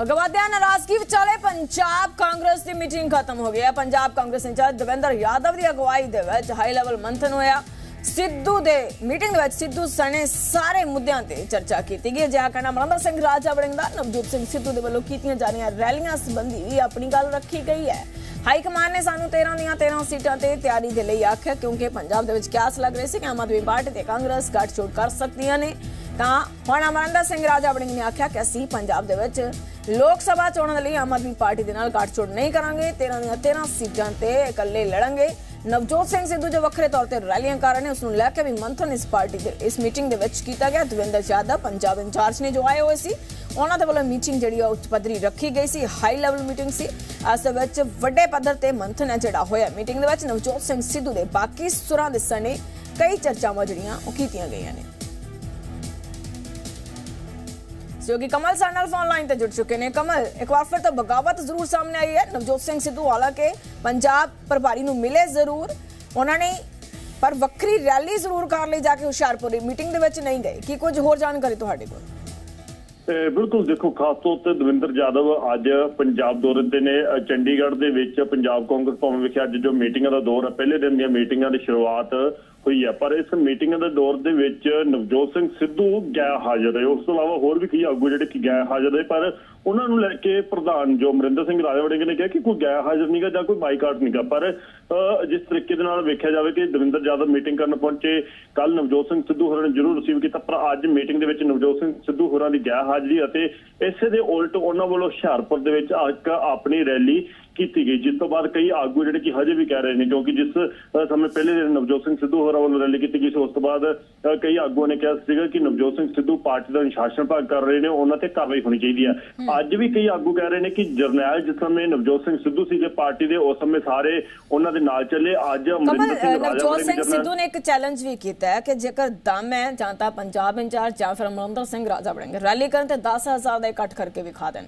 ਅਗਵਾਦਿਆ ਨਾਰਾਜ਼ਗੀ ਵਿਚਾਲੇ ਪੰਜਾਬ ਕਾਂਗਰਸ ਦੀ ਮੀਟਿੰਗ ਖਤਮ ਹੋ ਗਈ ਹੈ ਪੰਜਾਬ ਕਾਂਗਰਸ ਇੰਚਾਰਜ ਦਵਿੰਦਰ ਯਾਦਵ ਦੀ ਅਗਵਾਈ ਦੇ ਵਿੱਚ ਹਾਈ ਲੈਵਲ ਮੰਥਨ ਹੋਇਆ ਸਿੱਧੂ ਦੇ ਮੀਟਿੰਗ ਵਿੱਚ ਸਿੱਧੂ ਸਣੇ ਸਾਰੇ ਮੁੱਦਿਆਂ ਤੇ ਚਰਚਾ ਕੀਤੀ ਗਈ ਜਿਹਾ ਕਹਿਣਾ ਅਮਰਿੰਦਰ ਸਿੰਘ ਰਾਜਾ ਵੜਿੰਗ ਦਾ ਨਵਜੋਤ ਸਿੰਘ ਸਿੱਧੂ ਦੇ ਵੱਲੋਂ ਕੀਤੀਆਂ ਜਾ ਰਹੀਆਂ ਰੈਲੀਆਂ ਸੰਬੰਧੀ ਵੀ ਆਪਣੀ ਗੱਲ ਰੱਖੀ ਗਈ ਹੈ ਹਾਈ ਕਮਾਨ ਨੇ ਸਾਨੂੰ 13 ਦੀਆਂ 13 ਸੀਟਾਂ ਤੇ ਤਿਆਰੀ ਦੇ ਲਈ ਆਖਿਆ ਕਿਉਂਕਿ ਪੰਜਾਬ ਦੇ ਵਿੱਚ ਕਿਆਸ ਲੱਗ ਰਹੀ ਸੀ ਕਿ ਆਮ ਆਦਮੀ ਪਾਰਟੀ ਤੇ ਕਾਂਗਰਸ ਗੱਠਜੋੜ ਕਰ ਸਕਦੀਆਂ ਨੇ ਤਾਂ ਹੁਣ ਅਮਰਿੰਦਰ ਸਿੰਘ ਰਾਜਾ ਵੜਿੰਗ ਨੇ ਆਖਿਆ ਕਿ ਅਸੀਂ ਪੰਜਾਬ ਦੇ ਵਿੱਚ ਲੋਕ ਸਭਾ ਚੋਣਾਂ ਦੇ ਲਈ ਆਮ ਆਦਮੀ ਪਾਰਟੀ ਦੇ ਨਾਲ ਗੱਠਜੋੜ ਨਹੀਂ ਕਰਾਂਗੇ। 13 ਦੀਆਂ 13 ਸੀਟਾਂ ਤੇ ਇਕੱਲੇ ਲੜਾਂਗੇ ਨਵਜੋਤ ਸਿੰਘ ਸਿੱਧੂ ਜੋ ਵੱਖਰੇ ਤੌਰ ਤੇ ਰੈਲੀਆਂ ਕਰ ਰਹੇ ਨੇ ਉਸ ਨੂੰ ਲੈ ਕੇ ਵੀ ਮੰਥਨ ਇਸ ਪਾਰਟੀ ਦੇ, ਇਸ ਮੀਟਿੰਗ ਦੇ ਵਿੱਚ ਕੀਤਾ ਗਿਆ। ਦਵਿੰਦਰ ਯਾਦਵ ਪੰਜਾਬ ਇੰਚਾਰਜ ਨੇ ਜੋ ਆਏ ਹੋਏ ਸੀ, ਉਹਨਾਂ ਦੇ ਵੱਲੋਂ ਮੀਟਿੰਗ ਜਿਹੜੀ ਆ, ਉੱਚ ਪੱਧਰੀ ਰੱਖੀ ਗਈ ਸੀ। ਹਾਈ ਲੈਵਲ ਮੀਟਿੰਗ ਸੀ। ਇਸ ਦੇ ਵਿੱਚ ਵੱਡੇ ਪੱਧਰ ਤੇ ਮੰਥਨ ਹੈ ਜਿਹੜਾ ਹੋਇਆ। ਮੀਟਿੰਗ ਦੇ ਵਿੱਚ ਨਵਜੋਤ ਸਿੰਘ ਸਿੱਧੂ ਦੇ ਬਾਕੀ ਸੁਰਾਂ ਦੇ ਸਣੇ ਕਈ ਚਰਚਾਵਾਂ ਜਿਹੜੀਆਂ ਉਹ ਕੀਤੀਆਂ ਗਈਆਂ ਨੇ। ਸਹਿਯੋਗੀ ਕਮਲ ਸਾਡੇ ਨਾਲ ਫੋਨ ਲਾਈਨ ਤੇ ਜੁੜ ਚੁੱਕੇ ਨੇ। ਕਮਲ, ਇੱਕ ਵਾਰ ਫਿਰ ਤਾਂ ਬਗਾਵਤ ਜ਼ਰੂਰ ਸਾਹਮਣੇ ਆਈ ਹੈ। ਨਵਜੋਤ ਸਿੰਘ ਸਿੱਧੂ, ਹਾਲਾਂਕਿ ਪੰਜਾਬ ਪ੍ਰਭਾਰੀ ਨੂੰ ਮਿਲੇ ਜ਼ਰੂਰ। ਉਹਨਾਂ ਨੇ ਪਰ ਵੱਖਰੀ ਰੈਲੀ ਜ਼ਰੂਰ ਕਰ ਲਈ, ਜਾ ਕੇ ਹੁਸ਼ਿਆਰਪੁਰ ਮੀਟਿੰਗ ਦੇ ਵਿੱਚ ਨਹੀਂ ਗਏ। ਕੀ ਕੁਝ ਹੋਰ ਜਾਣਕਾਰੀ ਤੁਹਾਡੇ ਕੋਲ? ਬਿਲਕੁਲ ਦੇਖੋ, ਖਾਸ ਤੌਰ ਤੇ ਦਵਿੰਦਰ ਜਾਦਵ ਅੱਜ ਪੰਜਾਬ ਦੌਰੇ ਤੇ ਨੇ ਚੰਡੀਗੜ੍ਹ ਦੇ ਵਿੱਚ ਪੰਜਾਬ ਕਾਂਗਰਸ ਭਵਨ ਵਿਖੇ ਅੱਜ ਜੋ ਮੀਟਿੰਗਾਂ ਦਾ ਦੌਰ ਹੈ, ਪਹਿਲੇ ਦਿਨ ਦੀਆਂ ਮੀਟਿੰਗਾਂ ਦੀ ਸ਼ੁਰੂਆਤ ਹੋਈ ਹੈ। ਪਰ ਇਸ ਮੀਟਿੰਗਾਂ ਦੇ ਦੌਰ ਦੇ ਵਿੱਚ ਨਵਜੋਤ ਸਿੰਘ ਸਿੱਧੂ ਗੈਰ ਹਾਜ਼ਰ ਹੈ ਉਸ ਤੋਂ ਇਲਾਵਾ ਹੋਰ ਵੀ ਕਈ ਆਗੂ ਜਿਹੜੇ ਕਿ ਗੈਰ ਹਾਜ਼ਰ ਹੈ ਪਰ ਉਹਨਾਂ ਨੂੰ ਲੈ ਕੇ ਪ੍ਰਧਾਨ ਜੋ ਅਮਰਿੰਦਰ ਸਿੰਘ ਰਾਜਵੜਿੰਗ ਨੇ ਕਿਹਾ ਕਿ ਕੋਈ ਗੈਰ ਹਾਜ਼ਰ ਨਹੀਂਗਾ ਜਾਂ ਕੋਈ ਬਾਈਕਾਟ ਨਹੀਂਗਾ ਪਰ ਜਿਸ ਤਰੀਕੇ ਦੇ ਨਾਲ ਵੇਖਿਆ ਜਾਵੇ ਕਿ ਦਵਿੰਦਰ ਯਾਦਵ ਮੀਟਿੰਗ ਕਰਨ ਪਹੁੰਚੇ ਕੱਲ ਨਵਜੋਤ ਸਿੰਘ ਸਿੱਧੂ ਹੋਰਾਂ ਨੇ ਜ਼ਰੂਰ ਰਿਸੀਵ ਕੀਤਾ, ਪਰ ਅੱਜ ਮੀਟਿੰਗ ਦੇ ਵਿੱਚ ਨਵਜੋਤ ਸਿੰਘ ਸਿੱਧੂ ਹੋਰਾਂ ਦੀ ਗੈਰ ਹਾਜ਼ਰੀ ਅਤੇ ਇਸੇ ਦੇ ਉਲਟ ਉਹਨਾਂ ਵੱਲੋਂ ਹੁਸ਼ਿਆਰਪੁਰ ਦੇ ਵਿੱਚ ਇੱਕ ਆਪਣੀ ਰੈਲੀ ਕੀਤੀ ਗਈ ਜਿਸ ਤੋਂ ਬਾਅਦ ਕਈ ਆਗੂ ਜਿਹੜੇ ਕਿ ਹਜੇ ਵੀ ਕਹਿ ਰਹੇ ਨੇ ਕਿਉਂਕਿ ਜਿਸ ਸਮੇਂ ਪਹਿਲੇ ਦਿਨ ਨਵਜੋਤ ਸਿੰਘ ਸਿੱਧੂ ਹੋਰਾਂ ਵੱਲੋਂ ਰੈਲੀ ਕੀਤੀ ਗਈ ਸੀ ਉਸ ਤੋਂ ਬਾਅਦ ਕਈ ਆਗੂਆਂ ਨੇ ਕਿਹਾ ਸੀਗਾ ਕਿ ਨਵਜੋਤ ਸਿੰਘ ਸਿੱਧੂ ਪਾਰਟੀ ਦਾ ਅਨੁਸ਼ਾਸਨ ਭੰਗ ਕਰ ਰਹੇ ਨੇ ਉਹਨਾਂ ਤੇ ਕਾਰਵਾਈ ਹੋਣੀ ਚਾਹੀਦੀ ਹੈ। ਅੱਜ ਵੀ ਕਈ ਆਗੂ ਕਹਿ ਰਹੇ ਨੇ ਕਿ ਜਰਨੈਲ ਜਿਸ ਸਮੇਂ ਨਵਜੋਤ ਸਿੰਘ ਸਿੱਧੂ ਸੀਗੇ ਪਾਰਟੀ ਦੇ ਉਸ ਸਮੇਂ ਸਾਰੇ ਉਹਨਾਂ ਦੇ ਨਾਲ ਚੱਲੇ ਅੱਜ ਅਮਰਿੰਦਰ ਸਿੰਘ ਅ, ਨਵਜੋਤ ਰਾਜਾ ਸਿੰਘ ਸਿੱਧੂ ਨੇ ਇੱਕ ਚੈਲੰਜ ਵੀ ਕੀਤਾ ਹੈ ਕਿ ਜੇਕਰ ਦਮ ਹੈ ਜਾਂ ਤਾਂ ਪੰਜਾਬ ਇੰਚਾਰਜ ਜਾਂ ਫਿਰ ਅਮਰਿੰਦਰ ਸਿੰਘ ਰਾਜਾ ਵੜਿੰਗ ਰੈਲੀ ਕਰਨ ਤੇ 10000 ਦਾ ਇਕੱਠ ਕਰਕੇ ਵਿਖਾ ਦੇਣ।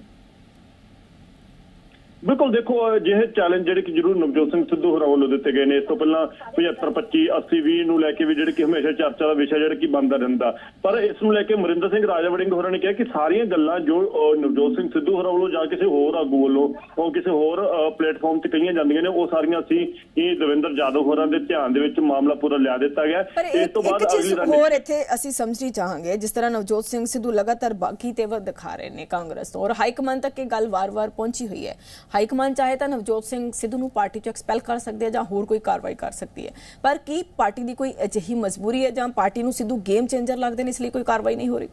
ਬਿਲਕੁਲ ਦੇਖੋ ਜਿਹੇ ਚੈਲੰਜ ਜਿਹੜੇ ਕਿ ਜ਼ਰੂਰ ਨਵਜੋਤ ਸਿੰਘ ਸਿੱਧੂ ਹੋਰਾਂ ਵੱਲੋਂ ਦਿੱਤੇ ਗਏ ਨੇ। ਇਸ ਤੋਂ ਪਹਿਲਾਂ 75 25 80 20 ਨੂੰ ਲੈ ਕੇ ਵੀ ਜਿਹੜੇ ਕਿ ਹਮੇਸ਼ਾ ਚਰਚਾ ਦਾ ਵਿਸ਼ਾ ਜਿਹੜਾ ਕਿ ਬੰਦਾ ਰਹਿੰਦਾ। ਪਰ ਇਸ ਨੂੰ ਲੈ ਕੇ ਮਰਿੰਦਰ ਸਿੰਘ ਰਾਜਾ ਵੜਿੰਗ ਹੋਰਾਂ ਨੇ ਕਿਹਾ ਕਿ ਸਾਰੀਆਂ ਗੱਲਾਂ ਜੋ ਨਵਜੋਤ ਸਿੰਘ ਸਿੱਧੂ ਹੋਰਾਂ ਵੱਲੋਂ ਜਾਂ ਕਿਸੇ ਹੋਰ ਆਗੂ ਵੱਲੋਂ ਉਹ ਕਿਸੇ ਹੋਰ ਪਲੇਟਫਾਰਮ ਤੇ ਕਹੀਆਂ ਜਾਂਦੀਆਂ ਨੇ ਉਹ ਸਾਰੀਆਂ ਅਸੀਂ ਇਹ ਦਵਿੰਦਰ ਜਾਦਵ ਹੋਰਾਂ ਦੇ ਧਿਆਨ ਦੇ ਵਿੱਚ ਮਾਮਲਾ ਪੂਰਾ ਲਿਆ ਦਿੱਤਾ ਗਿਆ। ਇਸ ਤੋਂ ਬਾਅਦ ਅਗਲੀ ਰਣਨੀਤੀ ਹੋਰ ਇੱਥੇ ਅਸੀਂ ਸਮਝਣੀ ਚਾਹਾਂਗੇ ਜਿਸ ਤਰ੍ਹਾਂ ਨਵਜੋਤ ਸਿੰਘ ਸਿੱਧੂ ਲਗਾਤਾਰ ਬਾਕੀ ਤੇਵਰ ਦਿਖਾ ਰਹੇ ਨੇ ਕਾਂਗਰਸ ਤੋਂ। ਔਰ ਹਾਈ ਕਮਾਂਡ ਤੱਕ ਇਹ ਗੱਲ ਵਾਰ-ਵਾਰ ਪਹੁੰਚੀ ਹੋਈ ਹੈ। ਹਾਈ ਕਮਾਂਡ ਚਾਹੇ ਤਾਂ ਨਵਜੋਤ ਸਿੰਘ ਸਿੱਧੂ ਨੂੰ ਪਾਰਟੀ ਤੋਂ ਐਕਸਪੈਲ ਕਰ ਸਕਦੀ ਹੈ ਜਾਂ ਹੋਰ ਕੋਈ ਕਾਰਵਾਈ ਕਰ ਸਕਦੀ ਹੈ। ਪਰ ਕੀ ਪਾਰਟੀ ਦੀ ਕੋਈ ਅਜਿਹੀ ਮਜਬੂਰੀ ਹੈ ਜਾਂ ਪਾਰਟੀ ਨੂੰ ਸਿੱਧੂ ਗੇਮ ਚੇਂਜਰ ਲੱਗਦੇ ਨੇ ਇਸ ਲਈ ਕੋਈ ਕਾਰਵਾਈ ਨਹੀਂ ਹੋ ਰਹੀ?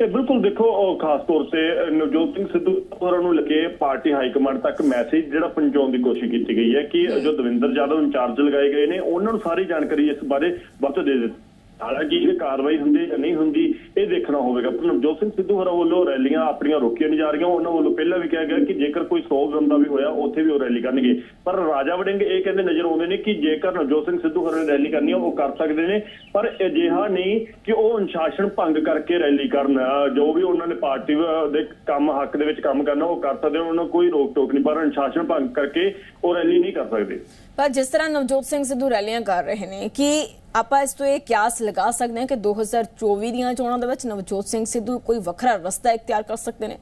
ਇਹ ਬਿਲਕੁਲ ਦੇਖੋ ਖਾਸ ਤੌਰ ਤੇ ਨਵਜੋਤ ਸਿੰਘ ਸਿੱਧੂ ਹੋਰਾਂ ਨੂੰ ਲੱਗੇ ਪਾਰਟੀ ਹਾਈ ਕਮਾਂਡ ਤੱਕ ਮੈਸੇਜ ਜਿਹੜਾ ਪਹੁੰਚਾਉਣ ਦੀ ਕੋਸ਼ਿਸ਼ ਕੀਤੀ ਗਈ ਹੈ ਕਿ ਜੋ ਦਵਿੰਦਰ ਜਾਦਵ ਇੰਚਾਰਜ ਲਗਾਏ ਗਏ ਨੇ, ਉਹਨਾਂ ਨੂੰ ਸਾਰੀ ਜਾਣਕਾਰੀ ਇਸ ਬਾਰੇ ਵਕਤ ਦੇ ਦਿੱਤੀ ਹਾਲਾਂਕਿ ਇਹ ਕਾਰਵਾਈ ਹੁੰਦੀ ਜਾਂ ਨਹੀਂ ਹੁੰਦੀ, ਇਹ ਦੇਖਣਾ ਹੋਵੇਗਾ। ਪਰ ਨਵਜੋਤ ਸਿੰਘ ਸਿੱਧੂ ਹੋਰਾਂ ਵੱਲੋਂ ਰੈਲੀਆਂ ਆਪਣੀਆਂ ਰੋਕੀਆਂ ਨਹੀਂ ਜਾ ਰਹੀਆਂ। ਉਹਨਾਂ ਵੱਲੋਂ ਪਹਿਲਾਂ ਵੀ ਕਿਹਾ ਗਿਆ ਕਿ ਜੇਕਰ ਕੋਈ 100 ਬੰਦਾ ਵੀ ਹੋਇਆ, ਉੱਥੇ ਵੀ ਉਹ ਰੈਲੀ ਕਰਨਗੇ। ਪਰ ਰਾਜਾ ਵੜਿੰਗ ਇਹ ਕਹਿੰਦੇ ਨਜ਼ਰ ਆਉਂਦੇ ਨੇ ਕਿ ਜੇਕਰ ਨਵਜੋਤ ਸਿੰਘ ਸਿੱਧੂ ਹੋਰਾਂ ਨੇ ਰੈਲੀ ਕਰਨੀ ਹੈ ਉਹ ਕਰ ਸਕਦੇ ਨੇ। ਪਰ ਅਜਿਹਾ ਨਹੀਂ ਕਿ ਉਹ ਅਨੁਸ਼ਾਸਨ ਭੰਗ ਕਰਕੇ ਰੈਲੀ ਕਰਨ। ਜੋ ਵੀ ਉਹਨਾਂ ਨੇ ਪਾਰਟੀ ਦੇ ਕੰਮ, ਹੱਕ ਦੇ ਵਿੱਚ ਕੰਮ ਕਰਨਾ, ਉਹ ਕਰ ਸਕਦੇ ਉਹਨਾਂ ਨੂੰ ਕੋਈ ਰੋਕ ਟੋਕ ਨਹੀਂ। ਪਰ ਅਨੁਸ਼ਾਸਨ ਭੰਗ ਕਰਕੇ ਉਹ ਰੈਲੀ ਨਹੀਂ ਕਰ ਸਕਦੇ। ਪਰ ਜਿਸ ਤਰ੍ਹਾਂ ਨਵਜੋਤ ਸਿੰਘ ਸਿੱਧੂ ਰੈਲੀਆਂ ਕਰ ਰਹੇ ਨੇ, ਕਿ ਆਪਾਂ ਇਸ ਤੋਂ ਇਹ ਕਿਆਸ ਲਗਾ ਸਕਦੇ ਹਾਂ ਕਿ 2024 ਦੀਆਂ ਚੋਣਾਂ ਦੇ ਵਿੱਚ ਨਵਜੋਤ ਸਿੰਘ ਸਿੱਧੂ ਕੋਈ ਵੱਖਰਾ ਰਸਤਾ ਇਖਤਿਆਰ ਕਰ ਸਕਦੇ ਨੇ।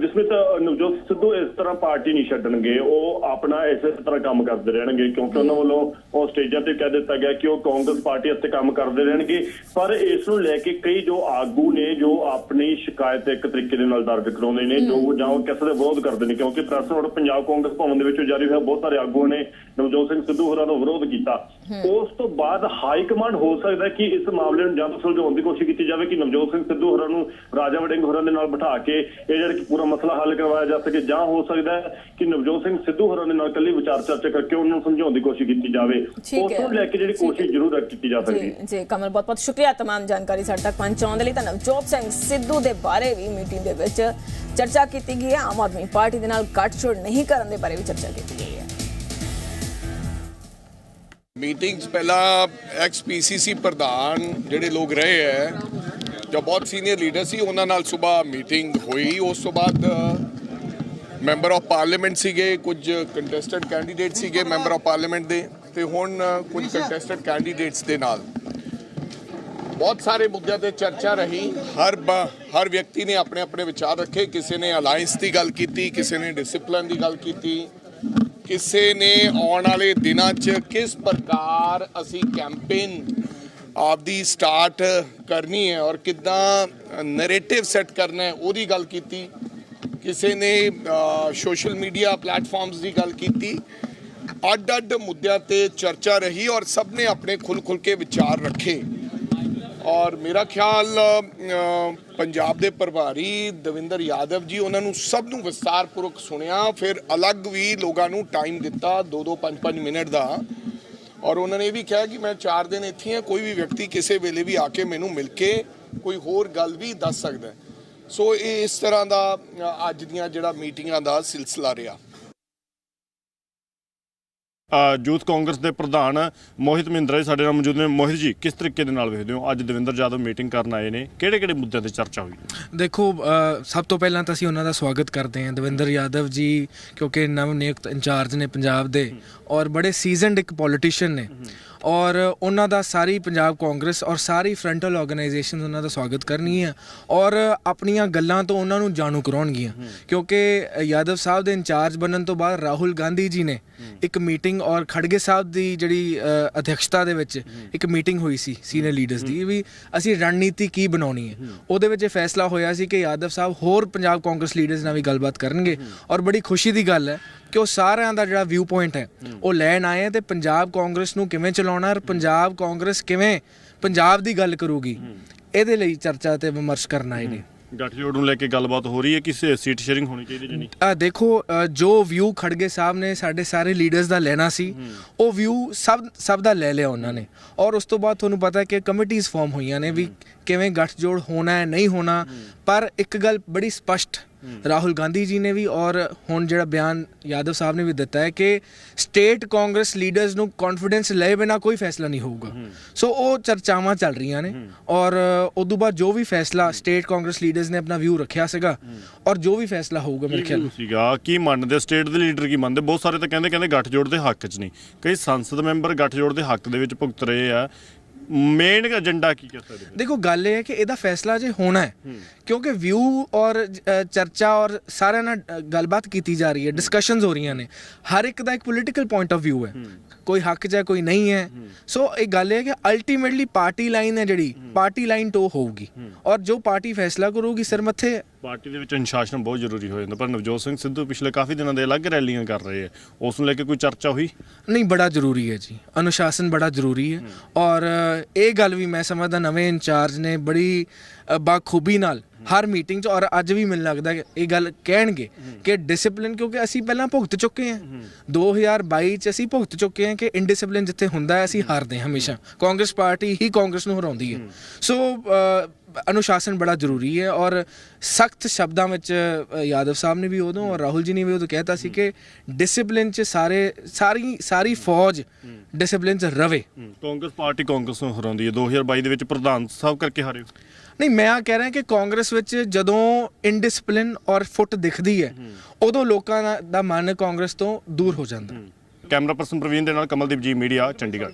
ਜਿਸਮਿਤ ਨਵਜੋਤ ਸਿੱਧੂ ਇਸ ਤਰ੍ਹਾਂ ਪਾਰਟੀ ਨਹੀਂ ਛੱਡਣਗੇ ਉਹ ਆਪਣਾ ਇਸੇ ਤਰ੍ਹਾਂ ਕੰਮ ਕਰਦੇ ਰਹਿਣਗੇ ਕਿਉਂਕਿ ਉਹਨਾਂ ਵੱਲੋਂ ਉਹ ਸਟੇਜਾਂ ਤੇ ਕਹਿ ਦਿੱਤਾ ਗਿਆ ਕਿ ਉਹ ਕਾਂਗਰਸ ਪਾਰਟੀ ਉੱਤੇ ਕੰਮ ਕਰਦੇ ਰਹਿਣਗੇ। ਪਰ ਇਸ ਨੂੰ ਲੈ ਕੇ ਕਈ ਜੋ ਆਗੂ ਨੇ ਜੋ ਆਪਣੀ ਸ਼ਿਕਾਇਤ ਇੱਕ ਤਰੀਕੇ ਦੇ ਨਾਲ ਦਰਜ ਕਰਾਉਂਦੇ ਨੇ ਜੋ ਜਾਂ ਉਹ ਕਿਸੇ ਦਾ ਵਿਰੋਧ ਕਰਦੇ ਨੇ ਕਿਉਂਕਿ ਪ੍ਰੈਸ ਨੋਟ ਪੰਜਾਬ ਕਾਂਗਰਸ ਭਵਨ ਦੇ ਵਿੱਚੋਂ ਜਾਰੀ ਹੋਇਆ ਬਹੁਤ ਸਾਰੇ ਆਗੂਆਂ ਨੇ ਨਵਜੋਤ ਸਿੰਘ ਸਿੱਧੂ ਹੋਰਾਂ ਦਾ ਵਿਰੋਧ ਕੀਤਾ। ਉਸ ਤੋਂ ਬਾਅਦ ਹਾਈ ਕਮਾਂਡ ਹੋ ਸਕਦਾ ਕਿ ਇਸ ਮਾਮਲੇ ਨੂੰ ਜਾਂ ਤਾਂ ਸੁਲਝਾਉਣ ਦੀ ਕੋਸ਼ਿਸ਼ ਕੀਤੀ ਜਾਵੇ ਕਿ ਨਵਜੋਤ ਸਿੰਘ ਸਿੱਧੂ ਹੋਰਾਂ ਨੂੰ ਰਾਜਾ ਵੜਿੰਗ ਹੋਰਾਂ ਦੇ ਨਾਲ ਬਿਠਾ ਕੇ ਇਹ ਜਿਹੜਾ ਕਿ ਪੂਰਾ ਮਸਲਾ ਹੱਲ ਕਰਵਾਇਆ ਜਾ ਸਕੇ ਜਾਂ ਹੋ ਸਕਦਾ ਹੈ ਕਿ ਨਵਜੋਤ ਸਿੰਘ ਸਿੱਧੂ ਹੋਰਾਂ ਦੇ ਨਾਲ ਕੱਲੀ ਵਿਚਾਰ ਚਰਚਾ ਕਰਕੇ ਉਹਨਾਂ ਨੂੰ ਸਮਝਾਉਣ ਦੀ ਕੋਸ਼ਿਸ਼ ਕੀਤੀ ਜਾਵੇ ਠੀਕ ਉਸ ਹੈ। ਨੂੰ ਲੈ ਕੇ ਜਿਹੜੀ ਠੀਕ ਹੈ। ਕੋਸ਼ਿਸ਼ ਜ਼ਰੂਰ ਕੀਤੀ ਜਾ ਸਕਦੀ ਜੀ ਹੈ ਜੀ ਕਮਲ ਬਹੁਤ ਬਹੁਤ ਸ਼ੁਕਰੀਆ तमाम ਜਾਣਕਾਰੀ ਸਾਡੇ ਤੱਕ ਪਹੁੰਚਾਉਣ ਦੇ ਲਈ ਤਾਂ ਨਵਜੋਤ ਸਿੰਘ ਸਿੱਧੂ ਦੇ ਬਾਰੇ ਵੀ ਮੀਟਿੰਗ ਦੇ ਵਿੱਚ ਚਰਚਾ ਕੀਤੀ ਗਈ ਹੈ ਆਮ ਆਦਮੀ ਪਾਰਟੀ ਦੇ ਨਾਲ ਗੱਠਜੋੜ ਨਹੀਂ ਕਰਨ ਦੇ ਬਾਰੇ ਵੀ ਚਰਚਾ ਕੀਤੀ ਗਈ ਹੈ ਮੀਟਿੰਗਸ ਪਹਿਲਾਂ ਐਕਸ ਪੀਸੀਸੀ ਪ੍ਰਧਾਨ ਜਿਹੜੇ ਲੋਕ ਰਹੇ ਹੈ ਜੋ ਬਹੁਤ ਸੀਨੀਅਰ ਲੀਡਰ ਸੀ ਉਹਨਾਂ ਨਾਲ ਸਵੇਰ ਮੀਟਿੰਗ ਹੋਈ। ਉਸ ਤੋਂ ਬਾਅਦ ਮੈਂਬਰ ਆਫ ਪਾਰਲੀਮੈਂਟ ਸੀਗੇ ਕੁਝ ਕੰਟੈਸਟੈਂਟ ਕੈਂਡੀਡੇਟ ਸੀਗੇ ਮੈਂਬਰ ਆਫ ਪਾਰਲੀਮੈਂਟ ਦੇ ਤੇ ਹੁਣ ਕੁਝ ਕੰਟੈਸਟੈਂਟ ਕੈਂਡੀਡੇਟਸ ਦੇ ਨਾਲ। ਬਹੁਤ ਸਾਰੇ ਮੁੱਦਿਆਂ ਤੇ ਚਰਚਾ ਰਹੀ। ਹਰ ਹਰ ਵਿਅਕਤੀ ਨੇ ਆਪਣੇ ਆਪਣੇ ਵਿਚਾਰ ਰੱਖੇ। ਕਿਸੇ ਨੇ ਅਲਾਈਅੰਸ ਦੀ ਗੱਲ ਕੀਤੀ ਕਿਸੇ ਨੇ ਡਿਸਪਲਿਨ ਦੀ ਗੱਲ ਕੀਤੀ। ਕਿਸੇ ਨੇ ਆਉਣ ਵਾਲੇ ਦਿਨਾਂ 'ਚ ਕਿਸ ਪ੍ਰਕਾਰ ਅਸੀਂ ਕੈਂਪੇਨ ਆਪਦੀ ਸਟਾਰਟ ਕਰਨੀ ਹੈ ਔਰ ਕਿੱਦਾਂ ਨੈਰੇਟਿਵ ਸੈੱਟ ਕਰਨਾ ਹੈ, ਉਹਦੀ ਗੱਲ ਕੀਤੀ। ਕਿਸੇ ਨੇ ਸੋਸ਼ਲ ਮੀਡੀਆ ਪਲੇਟਫਾਰਮਸ ਦੀ ਗੱਲ ਕੀਤੀ। ਅੱਡ ਅੱਡ ਮੁੱਦਿਆਂ ਤੇ ਚਰਚਾ ਰਹੀ ਔਰ ਸਭ ਨੇ ਆਪਣੇ ਖੁੱਲ ਖੁੱਲ ਕੇ ਵਿਚਾਰ ਰੱਖੇ। ਔਰ ਮੇਰਾ ਖਿਆਲ ਪੰਜਾਬ ਦੇ ਪ੍ਰਭਾਰੀ ਦਵਿੰਦਰ ਯਾਦਵ ਜੀ, ਉਹਨਾਂ ਨੂੰ ਸਭ ਨੂੰ ਵਿਸਤਾਰਪੂਰਵਕ ਸੁਣਿਆ। ਫਿਰ ਅਲੱਗ ਵੀ ਲੋਕਾਂ ਨੂੰ ਟਾਈਮ ਦਿੱਤਾ 2-2 5-5 ਮਿੰਟ ਦਾ। ਔਰ ਉਹਨਾਂ ਨੇ ਇਹ ਵੀ ਕਿਹਾ ਕਿ ਮੈਂ 4 ਦਿਨ ਇੱਥੇ ਹਾਂ, ਕੋਈ ਵੀ ਵਿਅਕਤੀ ਕਿਸੇ ਵੇਲੇ ਵੀ ਆ ਕੇ ਮੈਨੂੰ ਮਿਲ ਕੇ ਕੋਈ ਹੋਰ ਗੱਲ ਵੀ ਦੱਸ ਸਕਦਾ ਸੋ ਇਹ ਇਸ ਤਰ੍ਹਾਂ ਦਾ ਅੱਜ ਦੀਆਂ ਜਿਹੜਾ ਮੀਟਿੰਗਾਂ ਦਾ ਸਿਲਸਿਲਾ ਰਿਹਾ। ਯੂਥ ਕਾਂਗਰਸ ਦੇ ਪ੍ਰਧਾਨ ਮੋਹਿਤ ਮਹਿੰਦਰਾ ਜੀ ਸਾਡੇ ਨਾਲ ਮੌਜੂਦ ਨੇ। ਮੋਹਿਤ ਜੀ ਕਿਸ ਤਰੀਕੇ ਦੇ ਨਾਲ ਵੇਖਦੇ ਹੋ? ਅੱਜ ਦਵਿੰਦਰ ਜਾਦਵ ਮੀਟਿੰਗ ਕਰਨ ਆਏ ਨੇ। ਕਿਹੜੇ ਕਿਹੜੇ ਮੁੱਦਿਆਂ ਤੇ ਚਰਚਾ ਹੋਈ? ਦੇਖੋ ਸਭ ਤੋਂ ਪਹਿਲਾਂ ਤਾਂ ਅਸੀਂ ਉਹਨਾਂ ਦਾ ਸਵਾਗਤ ਕਰਦੇ ਹਾਂ। ਦਵਿੰਦਰ ਯਾਦਵ ਜੀ ਕਿਉਂਕਿ ਨਵ ਨਿਯੁਕਤ ਇੰਚਾਰਜ ਨੇ ਪੰਜਾਬ ਦੇ ਔਰ ਬੜੇ ਸੀਜ਼ਨਡ ਇੱਕ ਪੋਲੀਟੀਸ਼ੀਅਨ ਨੇ। ਔਰ ਉਹਨਾਂ ਦਾ ਸਾਰੀ ਪੰਜਾਬ ਕਾਂਗਰਸ ਔਰ ਸਾਰੀ ਫਰੰਟਲ ਆਰਗੇਨਾਈਜੇਸ਼ਨਸ ਉਹਨਾਂ ਦਾ ਸਵਾਗਤ ਕਰਨਗੀਆਂ ਔਰ ਆਪਣੀਆਂ ਗੱਲਾਂ ਤੋਂ ਉਹਨਾਂ ਨੂੰ ਜਾਣੂ ਕਰਾਉਣਗੀਆਂ। ਕਿਉਂਕਿ ਯਾਦਵ ਸਾਹਿਬ ਦੇ ਇੰਚਾਰਜ ਬਣਨ ਤੋਂ ਬਾਅਦ ਰਾਹੁਲ ਗਾਂਧੀ ਜੀ ਨੇ ਇੱਕ ਮੀਟਿੰਗ ਔਰ ਖੜਗੇ ਸਾਹਿਬ ਦੀ ਜਿਹੜੀ ਅਧਿਕਸ਼ਤਾ ਦੇ ਵਿੱਚ ਇੱਕ ਮੀਟਿੰਗ ਹੋਈ ਸੀ ਸੀਨੀਅਰ ਲੀਡਰਸ ਦੀ ਵੀ ਅਸੀਂ ਰਣਨੀਤੀ ਕੀ ਬਣਾਉਣੀ ਹੈ। ਉਹਦੇ ਵਿੱਚ ਇਹ ਫੈਸਲਾ ਹੋਇਆ ਸੀ ਕਿ ਯਾਦਵ ਸਾਹਿਬ ਹੋਰ ਪੰਜਾਬ ਕਾਂਗਰਸ ਲੀਡਰਸ ਨਾਲ ਵੀ ਗੱਲਬਾਤ ਕਰਨਗੇ ਔਰ ਬੜੀ ਖੁਸ਼ੀ ਦੀ ਗੱਲ ਹੈ ਕਿ ਉਹ ਸਾਰਿਆਂ ਦਾ ਜਿਹੜਾ ਵਿਊ ਪੁਆਇੰਟ ਹੈ। ਉਹ ਲੈਣ ਆਏ ਤੇ ਪੰਜਾਬ ਕਾਂਗਰਸ ਨੂੰ ਕਿਵੇਂ ਚਲਾਉਣਾ ਪੰਜਾਬ ਕਾਂਗਰਸ ਕਿਵੇਂ ਪੰਜਾਬ ਦੀ ਗੱਲ ਕਰੂਗੀ ਇਹਦੇ ਲਈ ਚਰਚਾ ਤੇ ਵਿਮਰਸ਼ ਕਰਨ ਆਏ ਨੇ ਗੱਠਜੋੜ ਨੂੰ ਲੈ ਕੇ ਗੱਲਬਾਤ ਹੋ ਰਹੀ ਹੈ ਕਿ ਸੀਟ ਸ਼ੇਅਰਿੰਗ ਹੋਣੀ ਚਾਹੀਦੀ ਜਾਂ ਨਹੀਂ ਆ ਦੇਖੋ ਜੋ ਵਿਊ ਖੜਗੇ ਸਾਹਿਬ ਨੇ ਸਾਡੇ ਸਾਰੇ ਲੀਡਰਸ ਦਾ ਲੈਣਾ ਸੀ ਉਹ ਵਿਊ ਸਭ ਸਭ ਦਾ ਲੈ ਲਿਆ ਉਹਨਾਂ ਨੇ। ਔਰ ਉਸ ਤੋਂ ਬਾਅਦ ਤੁਹਾਨੂੰ ਪਤਾ ਹੈ ਕਿ ਕਮੇਟੀਆਂ ਫਾਰਮ ਹੋਈਆਂ ਨੇ ਵੀ ਕਿਵੇਂ ਗੱਠਜੋੜ ਹੋਣਾ ਹੈ ਨਹੀਂ ਹੋਣਾ ਪਰ ਇੱਕ ਗੱਲ ਬੜੀ ਸਪਸ਼ਟ ਰਾਹੁਲ ਗਾਂਧੀ ਜੀ ਨੇ ਵੀ ਔਰ ਹੁਣ ਜਿਹੜਾ ਬਿਆਨ ਯਾਦਵ ਸਾਹਿਬ ਨੇ ਵੀ ਦਿੱਤਾ ਹੈ ਕਿ ਸਟੇਟ ਕਾਂਗਰਸ ਲੀਡਰਸ ਨੂੰ ਕੌਨਫੀਡੈਂਸ ਲਏ ਬਿਨਾ ਕੋਈ ਫੈਸਲਾ ਨਹੀਂ ਹੋਊਗਾ। ਸੋ ਉਹ ਚਰਚਾਵਾਂ ਚੱਲ ਰਹੀਆਂ ਨੇ ਔਰ ਉਸ ਤੋਂ ਬਾਅਦ ਜੋ ਵੀ ਫੈਸਲਾ ਸਟੇਟ ਕਾਂਗਰਸ ਲੀਡਰਸ ਨੇ ਆਪਣਾ ਵਿਊ ਰੱਖਿਆ ਸੀਗਾ ਔਰ ਜੋ ਵੀ ਫੈਸਲਾ ਹੋਊਗਾ ਮੇਰੇ ਖਿਆਲ ਸੀਗਾ ਕੀ ਮੰਨਦੇ ਸਟੇਟ ਦੇ ਲੀਡਰ ਕੀ ਮੰਨਦੇ? ਬਹੁਤ ਸਾਰੇ ਤਾਂ ਕਹਿੰਦੇ ਕਹਿੰਦੇ ਗੱਠਜੋੜ ਦੇ ਹੱਕ 'ਚ ਨਹੀਂ। ਕਈ ਸੰਸਦ ਮੈਂਬਰ ਗੱਠਜੋੜ ਦੇ ਹੱਕ ਦੇ ਵਿੱਚ ਭੁਗਤ ਰਹੇ ਆ। ਮੇਨ ਏਜੰਡਾ ਕੀ ਕਹਿ ਸਕਦੇ ਹੋ? ਦੇਖੋ ਗੱਲ ਇਹ ਹੈ ਕਿ ਇਹਦਾ ਫੈਸਲਾ ਜੇ ਹੋਣਾ ਹੈ ਕਿਉਂਕਿ ਵਿਊ ਔਰ ਚਰਚਾ ਔਰ ਸਾਰਿਆਂ ਨਾਲ ਗੱਲਬਾਤ ਕੀਤੀ ਜਾ ਰਹੀ ਹੈ ਡਿਸਕਸ਼ਨਸ ਹੋ ਰਹੀਆਂ ਨੇ। ਹਰ ਇੱਕ ਦਾ ਇੱਕ ਪੋਲੀਟੀਕਲ ਪੁਆਇੰਟ ਆਫ ਵਿਊ ਹੈ। ਕੋਈ ਹੱਕ ਹੈ ਕੋਈ ਨਹੀਂ ਹੈ। ਸੋ ਇਹ ਗੱਲ ਇਹ ਹੈ ਕਿ ਅਲਟੀਮੇਟਲੀ ਪਾਰਟੀ ਲਾਈਨ ਹੈ ਜਿਹੜੀ ਪਾਰਟੀ ਲਾਈਨ ਤੋਂ ਹੋਊਗੀ। ਔਰ ਜੋ ਪਾਰਟੀ ਫੈਸਲਾ ਕਰੂਗੀ ਸਿਰ ਮੱਥੇ ਹੈ। ਪਾਰਟੀ ਦੇ ਵਿੱਚ ਅਨੁਸ਼ਾਸਨ ਬਹੁਤ ਜ਼ਰੂਰੀ ਹੋ ਜਾਂਦਾ। ਪਰ ਨਵਜੋਤ ਸਿੰਘ ਸਿੱਧੂ ਪਿਛਲੇ ਕਾਫੀ ਦਿਨਾਂ ਦੇ ਅਲੱਗ ਰੈਲੀਆਂ ਕਰ ਰਹੇ ਆ ਉਸ ਨੂੰ ਲੈ ਕੇ ਕੋਈ ਚਰਚਾ ਹੋਈ? ਨਹੀਂ ਬੜਾ ਜ਼ਰੂਰੀ ਹੈ ਜੀ। ਅਨੁਸ਼ਾਸਨ ਬੜਾ ਜ਼ਰੂਰੀ ਹੈ। ਔਰ ਇਹ ਗੱਲ ਵੀ ਮੈਂ ਸਮਝਦਾ ਨਵੇਂ ਇੰਚਾਰਜ ਨੇ ਬੜੀ ਬਾਖੂਬੀ ਨਾਲ ਹਰ ਮੀਟਿੰਗ 'ਚ ਔਰ ਅੱਜ ਵੀ ਮੈਨੂੰ ਲੱਗਦਾ ਕਿ ਇਹ ਗੱਲ ਕਹਿਣਗੇ ਕਿ ਡਿਸਪਲਿਨ ਕਿਉਂਕਿ ਅਸੀਂ ਪਹਿਲਾਂ ਭੁਗਤ ਚੁੱਕੇ ਹਾਂ। 2022 'ਚ ਅਸੀਂ ਭੁਗਤ ਚੁੱਕੇ ਹਾਂ ਕਿ ਇਨਡਿਸਪਲਿਨ ਜਿੱਥੇ ਹੁੰਦਾ ਹੈ ਅਸੀਂ ਹਾਰਦੇ ਹਾਂ ਹਮੇਸ਼ਾ। ਕਾਂਗਰਸ ਪਾਰਟੀ ਹੀ ਕਾਂਗਰਸ ਨੂੰ ਹਰਾਉਂਦੀ ਹੈ। ਸੋ ਅਨੁਸ਼ਾਸਨ ਬੜਾ ਜ਼ਰੂਰੀ ਹੈ ਔਰ ਸਖਤ ਸ਼ਬਦਾਂ ਵਿੱਚ ਯਾਦਵ ਸਾਹਿਬ ਨੇ ਵੀ ਉਦੋਂ ਔਰ ਰਾਹੁਲ ਜੀ ਨੇ ਵੀ ਉਦੋਂ ਕਹਿਤਾ ਸੀ ਕਿ ਡਿਸਪਲਿਨ 'ਚ ਸਾਰੇ ਸਾਰੀ ਸਾਰੀ ਫੌਜ ਡਿਸਪਲਿਨ 'ਚ ਰਵੇ। ਕਾਂਗਰਸ ਪਾਰਟੀ ਕਾਂਗਰਸ ਨੂੰ ਹਰਾਉਂਦੀ ਹੈ 2022 ਦੇ ਵਿੱਚ ਪ੍ਰਧਾਨ ਸਾਹਿਬ ਕਰਕੇ ਹਾਰੇ। ਨਹੀਂ ਮੈਂ ਆ ਕਹਿ ਰਿਹਾ ਕਿ ਕਾਂਗਰਸ ਵਿੱਚ ਜਦੋਂ ਇਨਡਿਸਪਲਿਨ ਔਰ ਫੁੱਟ ਦਿਖਦੀ ਹੈ ਉਦੋਂ ਲੋਕਾਂ ਦਾ ਮਨ ਕਾਂਗਰਸ ਤੋਂ ਦੂਰ ਹੋ ਜਾਂਦਾ। ਕੈਮਰਾ ਪਰਸਨ ਪ੍ਰਵੀਨ ਦੇ ਨਾਲ ਕਮਲਦੀਪ ਜੀ ਮੀਡੀਆ ਚੰਡੀਗੜ੍ਹ।